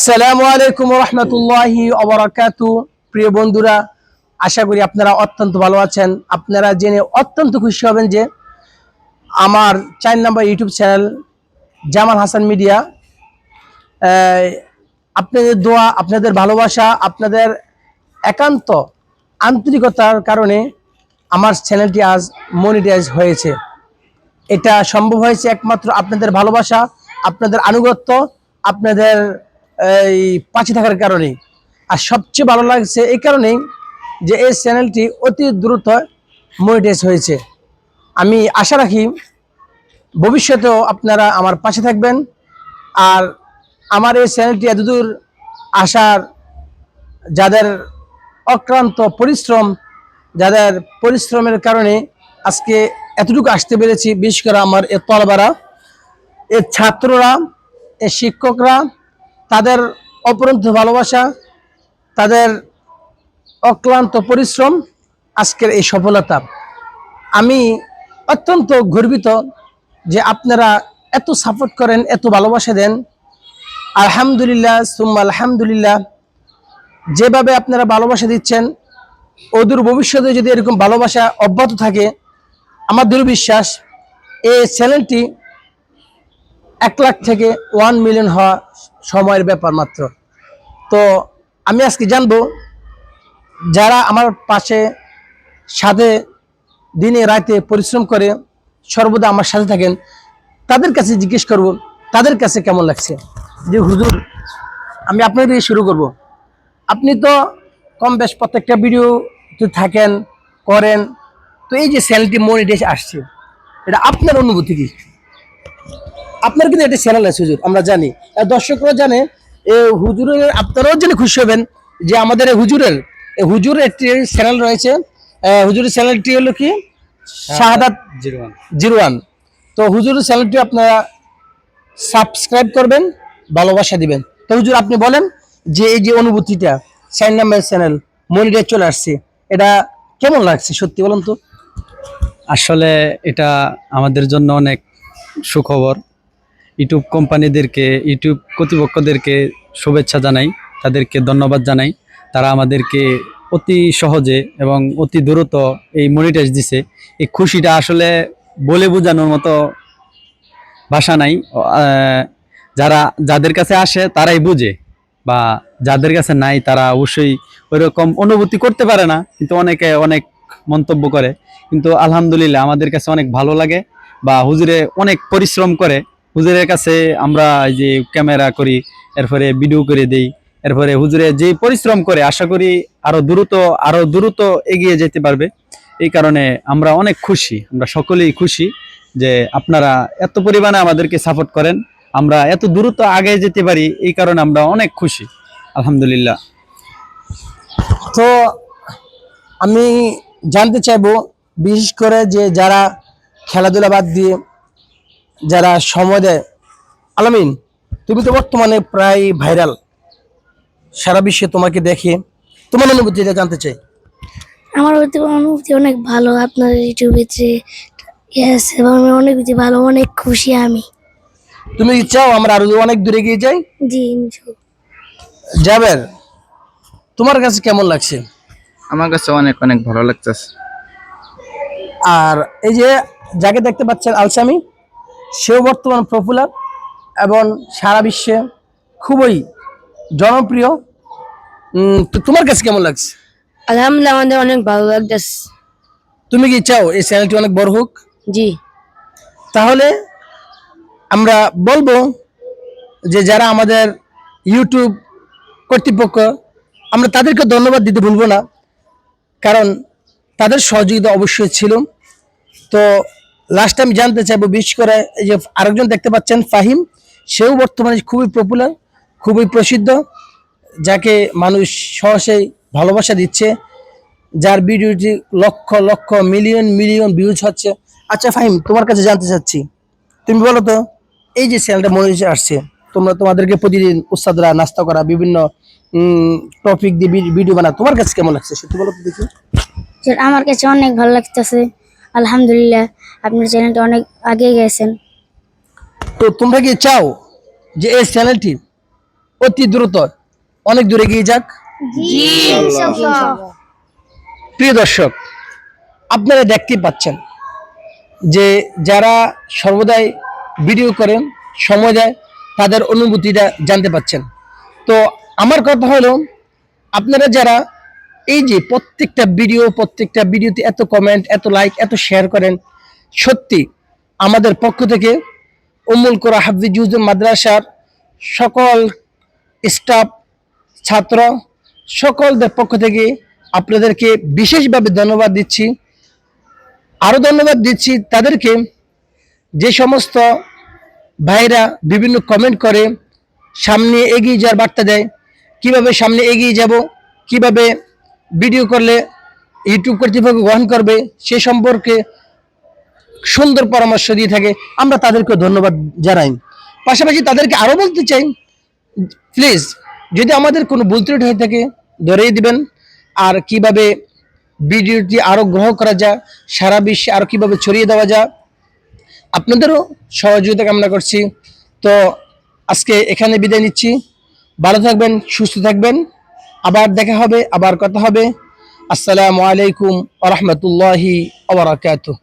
আসসালামু আলাইকুম রহমতুল্লাহি অবরাকাতু প্রিয় বন্ধুরা, আশা করি আপনারা অত্যন্ত ভালো আছেন। আপনারা জেনে অত্যন্ত খুশি হবেন যে আমার চার নম্বর YouTube channel Jamal Hasan media আপনাদের দোয়া, আপনাদের ভালোবাসা, আপনাদের একান্ত আন্তরিকতার কারণে আমার চ্যানেলটি আজ মনিটাইজ হয়েছে। এটা সম্ভব হয়েছে একমাত্র আপনাদের ভালোবাসা, আপনাদের আনুগত্য, আপনাদের এই পাশে থাকার কারণে। আর সবচেয়ে ভালো লাগছে এই কারণেই যে এই চ্যানেলটি অতি দ্রুত মনিটাইজ হয়েছে। আমি আশা রাখি ভবিষ্যতেও আপনারা আমার পাশে থাকবেন। আর আমার এই চ্যানেলটি এতদূর আসার যাদের অক্লান্ত পরিশ্রম, যাদের পরিশ্রমের কারণে আজকে এতটুকু আসতে পেরেছি, বিশেষ করে আমার এ তলবারা এর ছাত্ররা এর শিক্ষকরা তাদের অপরন্ত ভালোবাসা, তাদের অক্লান্ত পরিশ্রম, আজকের এই সফলতা। আমি অত্যন্ত গর্বিত যে আপনারা এত সাপোর্ট করেন, এত ভালোবাসা দেন। আলহামদুলিল্লাহ, সুম্মা আলহামদুলিল্লাহ। যেভাবে আপনারা ভালোবাসা দিচ্ছেন, অদূর ভবিষ্যতে যদি এরকম ভালোবাসা অব্যাহত থাকে, আমার দৃঢ় বিশ্বাস, এই চ্যানেলটি এক লাখ থেকে ওয়ান মিলিয়ন হওয়া সময়ের ব্যাপার মাত্র। তো আমি আজকে জানব, যারা আমার পাশে সাথে দিনে রাতে পরিশ্রম করে সর্বদা আমার সাথে থাকেন, তাদের কাছে জিজ্ঞেস করব, তাদের কাছে কেমন লাগছে? যে হুজুর, আমি আপনার দিয়ে শুরু করব। আপনি তো কম বেশ প্রত্যেকটা ভিডিও থাকেন, করেন, তো এই যে চ্যানেলটি মনিটাইজ আসছে, এটা আপনার অনুভূতি কি? আপনার কিন্তু একটা চ্যানেল আছে হুজুর আমরা জানি। আর দর্শকরা জানে এ হুজুরের আপনারাও জেনে খুশি হবেন যে আমাদের হুজুরের হুজুরের একটি চ্যানেল রয়েছে। হুজুরের চ্যানেলটি হলো কি? Shahadat zero one zero one তো হুজুরের চ্যানেলটি আপনারা সাবস্ক্রাইব করবেন ভালোবাসা দিবেন। তো হুজুর আপনি বলেন যে এই যে অনুভূতিটা চার নাম্বার চ্যানেল মনিটাইজ চলে আসছে এটা কেমন লাগছে? সত্যি বলুন তো। আসলে এটা আমাদের জন্য অনেক সুখবর। ইউটিউব কোম্পানিদেরকে, ইউটিউব কর্তৃপক্ষদেরকে শুভেচ্ছা জানাই, তাদেরকে ধন্যবাদ জানাই। তারা আমাদেরকে অতি সহজে এবং অতি দ্রুত এই মনিটাইজ দিছে। এই খুশিটা আসলে বলে বোঝানোর মতো ভাষা নাই। যারা, যাদের কাছে আসে তারাই বুঝে বা যাদের কাছে নাই তারা অবশ্যই ওইরকম অনুভূতি করতে পারে না, কিন্তু অনেকে অনেক মন্তব্য করে। কিন্তু আলহামদুলিল্লাহ আমাদের কাছে অনেক ভালো লাগে বা হুজুরে অনেক পরিশ্রম করে। হুজুরের কাছে আমরা এই যে ক্যামেরা করি, এরপরে ভিডিও করে দেই, এরপরে হুজুরে যে পরিশ্রম করে, আশা করি আরও দ্রুত আরও দ্রুত এগিয়ে যেতে পারবে। এই কারণে আমরা অনেক খুশি, আমরা সকলেই খুশি যে আপনারা এত পরিমাণে আমাদেরকে সাপোর্ট করেন, আমরা এত দ্রুত আগে যেতে পারি, এই কারণে আমরা অনেক খুশি, আলহামদুলিল্লাহ। তো আমি জানতে চাইব, বিশেষ করে যে যারা খেলাধুলা বাদ দিয়ে যারা সময় দেয় আলামিন তুমি তো বর্তমানে প্রায় ভাইরাল সারা বিশ্বে তোমাকে দেখে তোমার অনুভূতিটা জানতে চাই। আমার অনুভূতি অনেক ভালো আপনার ইউটিউবে যে ইয়ে আছে এবং আমি অনেক বেশি ভালো অনেক খুশি আমি। তুমি চাও আমরা আরও অনেক দূরে গিয়ে যাই? জি। যাবের তোমার কাছে কেমন লাগছে? আমার কাছে অনেক অনেক ভালো লাগতেছে। আর এই যে যাকে দেখতে পাচ্ছেন আলসামি সেও বর্তমান পপুলার এবং সারা বিশ্বে খুবই জনপ্রিয়। তো তোমার কাছে কেমন লাগছে? আলহামদুলিল্লাহ আমাদের অনেক ভালো লাগতেছে। তুমি কি চাও এই চ্যানেলটি অনেক বড় হোক? জি। তাহলে আমরা বলব যে যারা আমাদের ইউটিউব কর্তৃপক্ষ আমরা তাদেরকে ধন্যবাদ দিতে ভুলবো না কারণ তাদের সহযোগিতা অবশ্যই ছিল। তো লাস্ট আমি জানতে চাইব বিশেষ করে এই যে আরেকজন দেখতে পাচ্ছেন, ফাহিম। সেও বর্তমানে খুবই পপুলার খুবই প্রসিদ্ধ, যাকে মানুষ সহজেই ভালোবাসা দিচ্ছে। যার ভিডিওটি lakh lakh million million views হচ্ছে। আচ্ছা ফাহিম, তোমার কাছে জানতে চাচ্ছি। তুমি বলো তো, এই যে চ্যানেলটা মনে আসছে, তোমরা তোমাদেরকে প্রতিদিন উস্তাদরা নাস্তা করা, বিভিন্ন টপিক দিয়ে ভিডিও বানা তোমার কাছে কেমন লাগছে? সত্যি বলো তো দেখি। আমার কাছে অনেক ভালো লাগতেছে, আলহামদুলিল্লাহ। আপনার চ্যানেলটা অনেক আগে গেছেন। তো তোমরা কি চাও যে এই চ্যানেলটি অতি দ্রুত অনেক দূরে এগিয়ে যাক? প্রিয় দর্শক আপনারা দেখতে পাচ্ছেন যে যারা সর্বদাই ভিডিও করেন সময় দেয় তাদের অনুভূতিটা জানতে পাচ্ছেন। তো আমার কথা হলো আপনারা যারা এই যে প্রত্যেকটা ভিডিও প্রত্যেকটা ভিডিওতে এত কমেন্ট এত লাইক এত শেয়ার করেন সত্যি আমাদের পক্ষ থেকে উমুল কোরা হাফিজুদ্দিন মাদ্রাসার সকল স্টাফ, ছাত্র সকলদের পক্ষ থেকে আপনাদেরকে বিশেষভাবে ধন্যবাদ দিচ্ছি। আরও ধন্যবাদ দিচ্ছি তাদেরকে যে সমস্ত ভাইরা বিভিন্ন কমেন্ট করে সামনে এগিয়ে যাওয়ার বার্তা দেয়। কীভাবে সামনে এগিয়ে যাব, কীভাবে ভিডিও করলে ইউটিউব কর্তৃপক্ষ গ্রহণ করবে সে সম্পর্কে সুন্দর পরামর্শ দিয়ে থাকে, আমরা তাদেরকে ধন্যবাদ জানাই। পাশাপাশি তাদেরকে আরও বলতে চাই প্লিজ যদি আমাদের কোনো ভুল ত্রুটি হয়ে থাকে ধরেই দিবেন। আর কীভাবে ভিডিওটি আরও গ্রহণ করা যায়, সারা বিশ্বে আরও কীভাবে ছড়িয়ে দেওয়া যায়, আপনাদেরও সহযোগিতা কামনা করছি। তো আজকে এখানে বিদায় নিচ্ছি। ভালো থাকবেন, সুস্থ থাকবেন। আবার দেখা হবে, আবার কথা হবে। আসসালামু আলাইকুম আ রহমতুল্লাহি আবরাকাতুহ